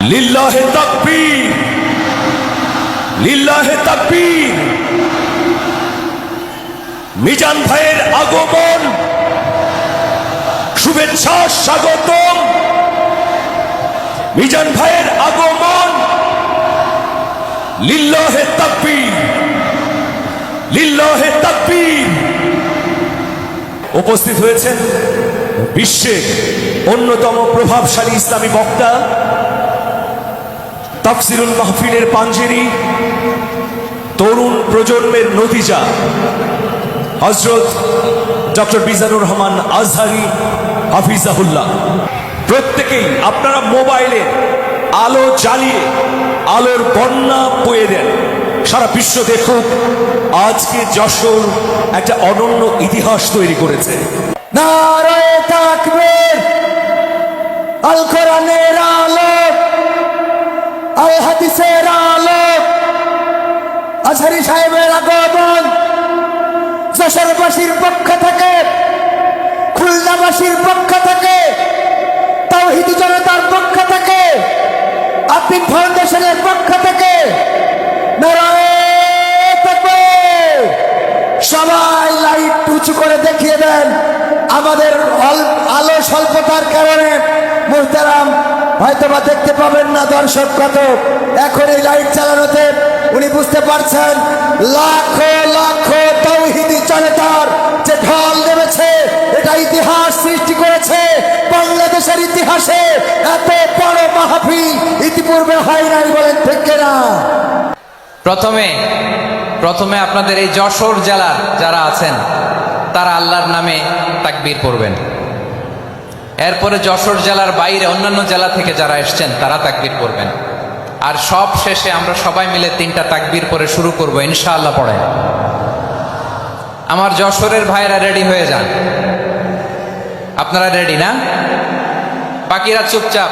লিল্লাহে তাকবীর লিল্লাহে তাকবীর। মিজান ভাইয়ের আগমন, শুভেচ্ছা, স্বাগতম। মিজান ভাইয়ের আগমন, লিল্লাহে তাকবীর লিল্লাহে তাকবীর। উপস্থিত হয়েছেন বিশ্বের অন্যতম প্রভাবশালী ইসলামী বক্তা তাফসিরুল মাহফিলের পাঞ্জেরি তরুণ প্রজন্মের নতিজা হজরত ডক্টর বিজানুর রহমান আজহারি হাফিজাহুল্লাহ। প্রত্যেকেই আপনারা মোবাইলে আলো জ্বালিয়ে, আলোর বন্যা বয়ে দেন। সারা বিশ্ব দেখুক, আজকে যশোর একটা অনন্য ইতিহাস তৈরি করেছে। নারায়ে তাকবীর আল কোরআনের হাদিসের আলোক আজহারি সাহেবের আগমন। যশোরবাসীর পক্ষ থেকে, খুলনাবাসীর পক্ষ থেকে, তাওহিদি জনতার পক্ষ থেকে আপিক ফাউন্ডেশনের পক্ষ থেকে সবাই লাইট উঁচু করে দেখিয়ে দেন। আমাদের আলো স্বল্পতার কারণে মুহতারাম হয়তোবা দেখতে পাবেন না দর্শক কত এখন এই লাইট চালানোতে উনি বুঝতে পারছেন, লাখো লাখো তৌহিদি জনতার যে ঢল নেমেছে, এটা ইতিহাস সৃষ্টি করেছে, বাংলাদেশের ইতিহাসে এত বড় মাহফিল ইতিপূর্বে হয় নাই বলেন ঠিক না প্রথমে প্রথমে আপনাদের এই যশোর জেলার যারা আছেন, তারা আল্লাহর নামে তাকবীর পড়বেন। এরপরে যশোর জেলার বাইরে অন্যান্য জেলা থেকে যারা এসছেন, তারা তাকবির করবেন আর সব শেষে আমরা সবাই মিলে তিনটা তাকবির পরে শুরু করব, ইনশাআল্লাহ পড়ে আমার যশোরের ভাইরা রেডি হয়ে যান। আপনারা রেডি না? বাকিরা চুপচাপ,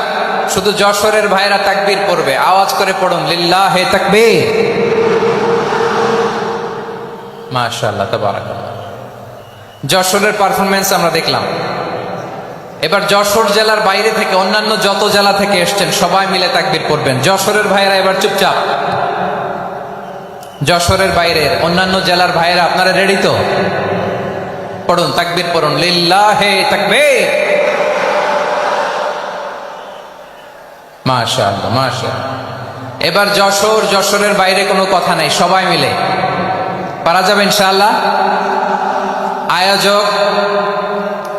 শুধু যশোরের ভাইরা তাকবির পড়বে। আওয়াজ করে পড়ুন লিল্লা হে তাকবীর। মাশাআল্লাহ, তাবারাকাল্লাহ। যশোরের পারফরমেন্স আমরা দেখলাম। এবার যশোর জেলার বাইরে থেকে অন্যান্য যত জেলা থেকে এসছেন, সবাই মিলে তাকবীর পড়বেন যশোরের ভাইরা এবার চুপচাপ। যশোরের বাইরের অন্যান্য জেলার ভাইরা আপনারা রেডি তো? পড়ুন, তাকবীর পড়ুন। লিল্লাহে তাকবীর। মাশাআল্লাহ মাশাআল্লাহ। এবার যশোর, যশোরের বাইরে কোনো কথা নাই, সবাই মিলে। পারা যাবে ইনশাআল্লাহ। আয়োজক